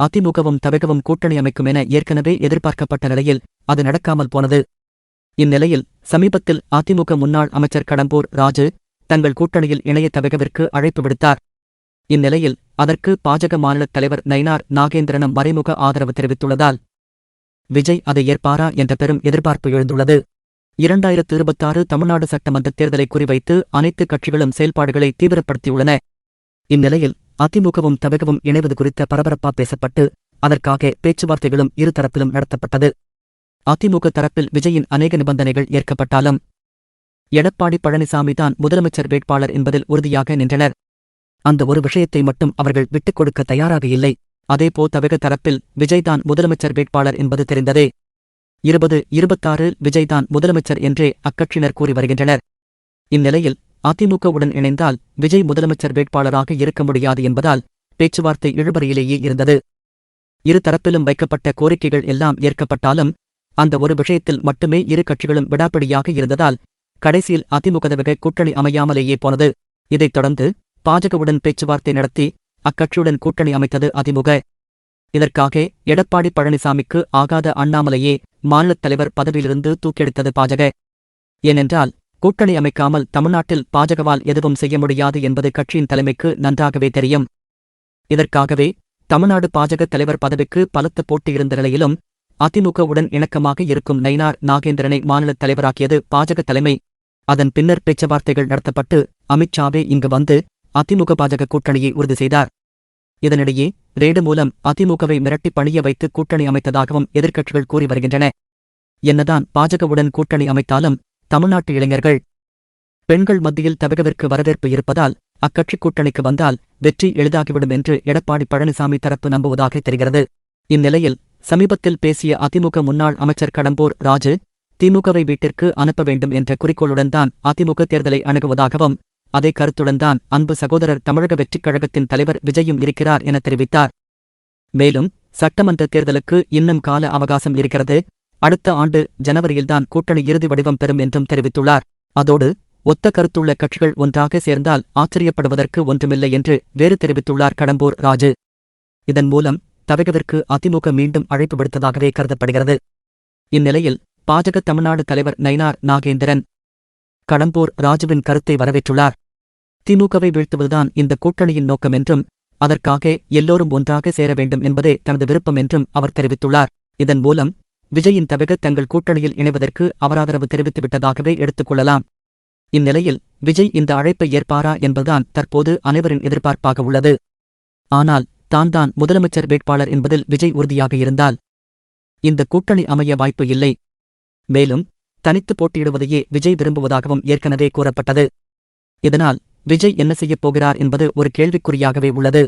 அதிமுகவும் தவிகவும் கூட்டணி அமைக்கும் என ஏற்கனவே எதிர்பார்க்கப்பட்ட நிலையில் அது நடக்காமல் போனது. இந்நிலையில் சமீபத்தில் அதிமுக முன்னாள் அமைச்சர் கடம்பூர் ராஜு தங்கள் கூட்டணியில் இணைய தவிகவிற்கு அழைப்பு விடுத்தார். இந்நிலையில் அதற்கு பாஜக மாநிலத் தலைவர் நயினார் நாகேந்திரனும் மறைமுக ஆதரவு தெரிவித்துள்ளதால் விஜய் அதை ஏற்பாரா என்ற பெரும் எதிர்பார்ப்பு எழுந்துள்ளது. இரண்டாயிரத்து இருபத்தாறு தமிழ்நாடு சட்டமன்ற தேர்தலை குறிவைத்து அனைத்து கட்சிகளும் செயல்பாடுகளை தீவிரப்படுத்தியுள்ளன. இந்நிலையில் அதிமுகவும் தவிகவும் இணைவது குறித்த பரபரப்பா பேசப்பட்டு அதற்காக பேச்சுவார்த்தைகளும் இருதரப்பிலும் நடத்தப்பட்டது. அதிமுக தரப்பில் விஜயின் அநேக நிபந்தனைகள் ஏற்கப்பட்டாலும் எடப்பாடி பழனிசாமி தான் முதலமைச்சர் வேட்பாளர் என்பதில் உறுதியாக நின்றனர். அந்த ஒரு விஷயத்தை மட்டும் அவர்கள் விட்டுக் கொடுக்க தயாராக இல்லை. அதேபோ தவிக தரப்பில் விஜய்தான் முதலமைச்சர் வேட்பாளர் என்பது தெரிந்ததே. இருபது இருபத்தாறு விஜய்தான் முதலமைச்சர் என்றே அக்கட்சியினர் கூறி வருகின்றனர். இந்நிலையில் அதிமுகவுடன் இணைந்தால் விஜய் முதலமைச்சர் வேட்பாளராக இருக்க முடியாது என்பதால் பேச்சுவார்த்தை இழுபறையிலேயே இருந்தது. இரு தரப்பிலும் வைக்கப்பட்ட கோரிக்கைகள் எல்லாம் ஏற்கப்பட்டாலும் அந்த ஒரு விஷயத்தில் மட்டுமே இரு கட்சிகளும் விடாப்பிடியாக இருந்ததால் கடைசியில் அதிமுகதவிக கூட்டணி அமையாமலேயே போனது. இதைத் தொடர்ந்து பாஜகவுடன் பேச்சுவார்த்தை நடத்தி அக்கட்சியுடன் கூட்டணி அமைத்தது அதிமுக. இதற்காக எடப்பாடி பழனிசாமிக்கு ஆகாத அண்ணாமலையே மாநிலத் தலைவர் பதவியிலிருந்து தூக்கியெடுத்தது பாஜக. ஏனென்றால் கூட்டணி அமைக்காமல் தமிழ்நாட்டில் பாஜகவால் எதுவும் செய்ய முடியாது என்பது கட்சியின் தலைமைக்கு நன்றாகவே தெரியும். இதற்காகவே தமிழ்நாடு பாஜக தலைவர் பதவிக்கு பலத்த போட்டியிருந்த நிலையிலும் அதிமுகவுடன் இணக்கமாக இருக்கும் நயினார் நாகேந்திரனை மாநிலத் தலைவராக்கியது பாஜக தலைமை. அதன் பின்னர் பேச்சுவார்த்தைகள் நடத்தப்பட்டு அமித்ஷாவே இங்கு வந்து அதிமுக பாஜக கூட்டணியை உறுதி செய்தார். இதனிடையே ரேடு மூலம் அதிமுகவை மிரட்டி பணிய வைத்து கூட்டணி அமைத்ததாகவும் எதிர்க்கட்சிகள் கூறி வருகின்றன. என்னதான் பாஜகவுடன் கூட்டணி அமைத்தாலும் தமிழ்நாட்டு இளைஞர்கள். பெண்கள் மத்தியில் தமிழகவிற்கு வரவேற்பு இருப்பதால் அக்கட்சி கூட்டணிக்கு வந்தால் வெற்றி எளிதாகிவிடும் என்று எடப்பாடி பழனிசாமி தரப்பு நம்புவதாக தெரிகிறது. இந்நிலையில் சமீபத்தில் பேசிய அதிமுக முன்னாள் அமைச்சர் கடம்பூர் ராஜு திமுகவை வீட்டிற்கு அனுப்ப வேண்டும் என்ற குறிக்கோளுடன் தான் அதிமுக தேர்தலை அணுகுவதாகவும் அதே கருத்துடன் தான் அன்பு சகோதரர் தமிழக வெற்றிக் கழகத்தின் தலைவர் விஜயும் இருக்கிறார் என தெரிவித்தார். மேலும் சட்டமன்ற தேர்தலுக்கு இன்னும் கால அவகாசம் இருக்கிறது. அடுத்த ஆண்டு ஜனவரியில்தான் கூட்டணி இறுதி வடிவம் பெறும் என்றும் தெரிவித்துள்ளார். அதோடு ஒத்த கருத்துள்ள கட்சிகள் ஒன்றாக சேர்ந்தால் ஆச்சரியப்படுவதற்கு ஒன்றுமில்லை என்று வேறு தெரிவித்துள்ளார் கடம்பூர் ராஜு. இதன் மூலம் தவிகவிற்கு அதிமுக மீண்டும் அழைப்பு விடுத்ததாகவே கருதப்படுகிறது. இந்நிலையில் பாஜக தமிழ்நாடு தலைவர் நயினார் நாகேந்திரன் கடம்பூர் ராஜுவின் கருத்தை வரவேற்றுள்ளார். திமுகவை வீழ்த்துவதுதான் இந்த கூட்டணியின் நோக்கம் என்றும் அதற்காக எல்லோரும் ஒன்றாக சேர வேண்டும் என்பதே தனது விருப்பம் என்றும் அவர் தெரிவித்துள்ளார். இதன் மூலம் விஜயின் தவிர தங்கள் கூட்டணியில் இணைவதற்கு அவராதரவு தெரிவித்துவிட்டதாகவே எடுத்துக் கொள்ளலாம். இந்நிலையில் விஜய் இந்த அழைப்பை ஏற்பாரா என்பதுதான் தற்போது அனைவரின் எதிர்பார்ப்பாக உள்ளது. ஆனால் தான் தான் முதலமைச்சர் வேட்பாளர் என்பதில் விஜய் உறுதியாக இருந்தால் இந்த கூட்டணி அமைய வாய்ப்பு இல்லை. மேலும் தனித்து போட்டியிடுவதையே விஜய் விரும்புவதாகவும் ஏற்கனவே கூறப்பட்டது. இதனால் விஜய் என்ன செய்யப் போகிறார் என்பது ஒரு கேள்விக்குறியாகவே உள்ளது.